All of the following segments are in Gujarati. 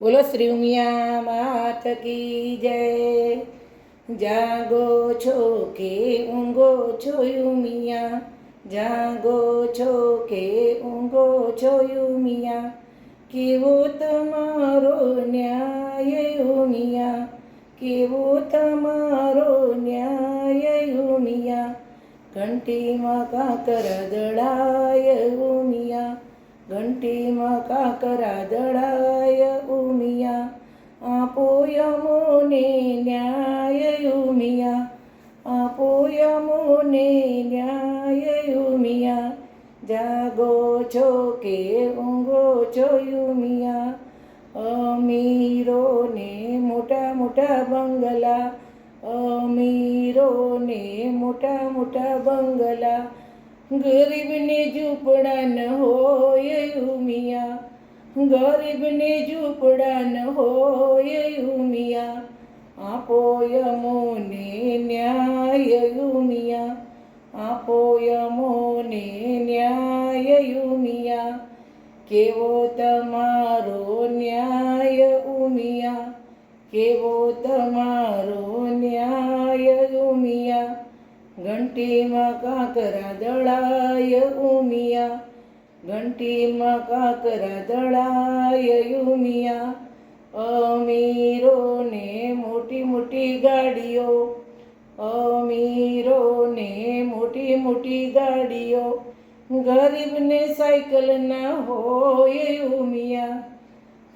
બોલો શ્રી ઉમિયા માત કી જય. જાગો છો કે ઊંઘો છો ઉમિયા જાગો છો કે ઊંઘો છો ઉમિયા કેવો તમારો ન્યાય ઉમિયા કેવો તમારો ન્યાય ઉમિયા ઘંટીમાં કાકર દળાય ઉમિયા ઘંટીમાં કાકરા દળાય ઉમિયા, આપો યમોને ન્યાય ઉમિયા, આપો યમોને ન્યાય ઉમિયા, જાગો છો કે ઊંઘો છો ઉમિયા, અમીરોને મોટા મોટા બંગલા, અમીરોને મોટા મોટા બંગલા ગરીબને ઝૂંપડા ન હોય ઉમિયા. ગરીબને ઝૂંપડા ન હોય ઉમિયા. આપો મોને ન્યાય ઉમિયા. આપો મોને ન્યાય ઉમિયા. કેવો તમારો ન્યાય ઉમિયા? કેવો તમારો ન્યાય ઘંટીમાં કાંકરા દળાય ઉમિયા. ઘંટીમાં કાંકરા દળાય ઉમિયા. અમીરોને મોટી મોટી ગાડીઓ. અમીરોને મોટી મોટી ગાડીઓ. ગરીબને સાયકલ ના હોય ઉમિયા.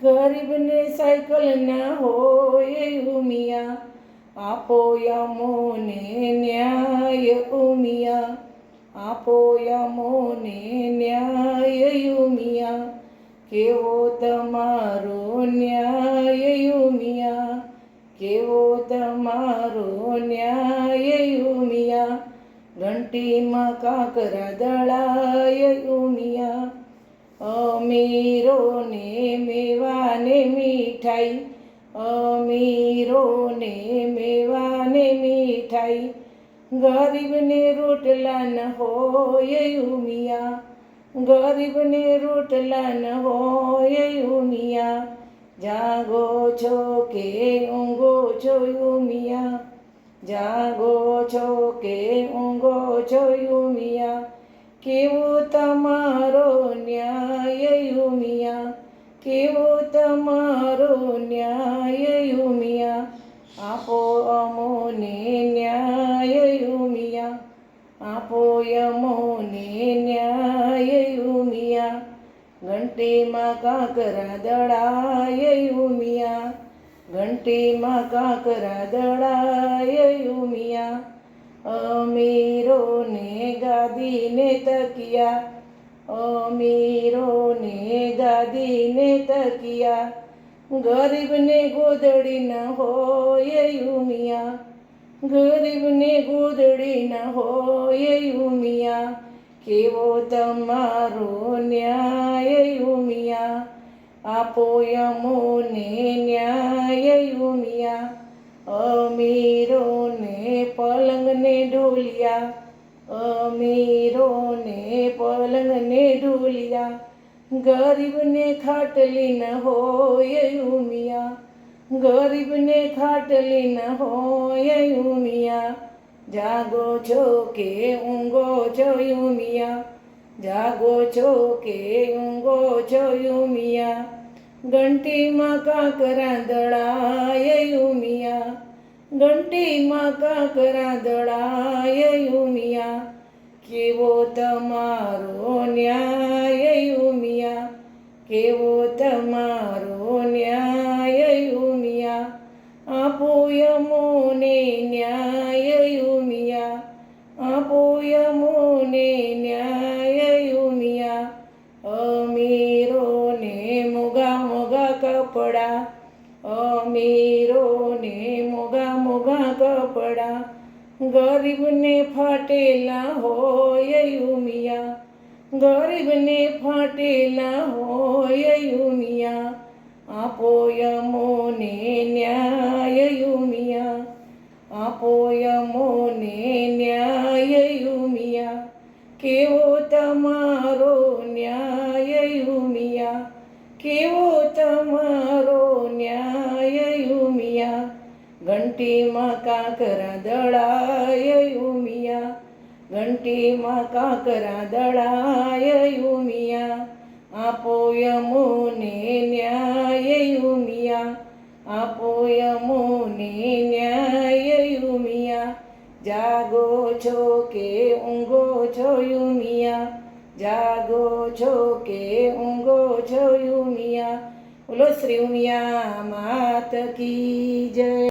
ગરીબને સાયકલ ના હોય ઉમિયા. આપો યમોને ન્યાય ઉમિયા. આપો યમોને ન્યાય યુમિયા કેવો તમારો ન્યાય યુમિયા કેવો તમારો ન્યાય યુમિયા ઘંટીમાં કાંકરા દળાય યુમિયા અમીરોને મેવાને મીઠાઈ. અમીરોને મેવાને મીઠાઈ, ગરીબને રોટલા ન હોય ઉમિયા, ગરીબને રોટલા ન હોય ઉમિયા, જાગો છો કે ઊંઘો છો ઉમિયા, જાગો છો કે ઊંઘો છો ઉમિયા, કેવો તમારો ન્યાય ઉમિયા? કેવો તમારો ન્યાય યુમિયા આપો અમોને ન્યાય યુમિયા આપો યમોને ન્યાય ઉમિયા. ઘંટીમાં કાંકરા દળાય ઉમિયા. ઘંટીમાં કાંકરા દળાય યુમિયા અમીરોને ગાદીને તકિયા. અમીરોને ગાદીને તકિયા, ગરીબને ગોદડી ન હોય યુમિયા, ગરીબને ગોદડી ન હોય યુમિયા, કેવો તમારો ન્યાય યુમિયા, આપો યમોને ન્યાય યુમિયા, અમીરોને પલંગને ઢોલિયા અમીરોને પલંગને ઢોલિયા ગરીબને ખાટલી ન હોય ઉમિયા. ગરીબને ખાટલી ન હોય ઉમિયા. જાગો છો કે ઊંઘો છો ઉમિયા. જાગો છો કે ઊંઘો છો ઉમિયા. ઘંટીમાં કાંકરા દળાય ઉમિયા. ઘંટીમાં કાંકરા દળાય ઉમિયા. કેવો તમારો ન્યાય કેવો તમારો ન્યાય ઉમિયા. આપો યમોને ન્યાય ઉમિયા. આપો યમોને ન્યાય ઉમિયા. અમીરોને મોગા મોગા કપડા. અમીરોને મોગા મોગા કપડા. ગરીબને ફાટેલા હોય ઉમિયા. ગરીબને ફાટેલા હોય યુમિયા આપો યમોને ન્યાય યુમિયા આપો યમોને ન્યાય યુમિયા, કેવો તમારો ન્યાય યુમિયા, કેવો તમારો ન્યાય યુમિયા, ઘંટીમાં કાંકરા દળાય ઉમિયા ઘંટીમાં કાંકરા દળાય યુમિયા. આપો યમુને ન્યાય યુમિયા. આપો યમુને ન્યાય યુમિયા. જાગો છો કે ઊંઘો છો યુમિયા. જાગો છો કે ઊંઘો છો યુમિયા. બોલો શ્રી ઉમિયા માત કી જય.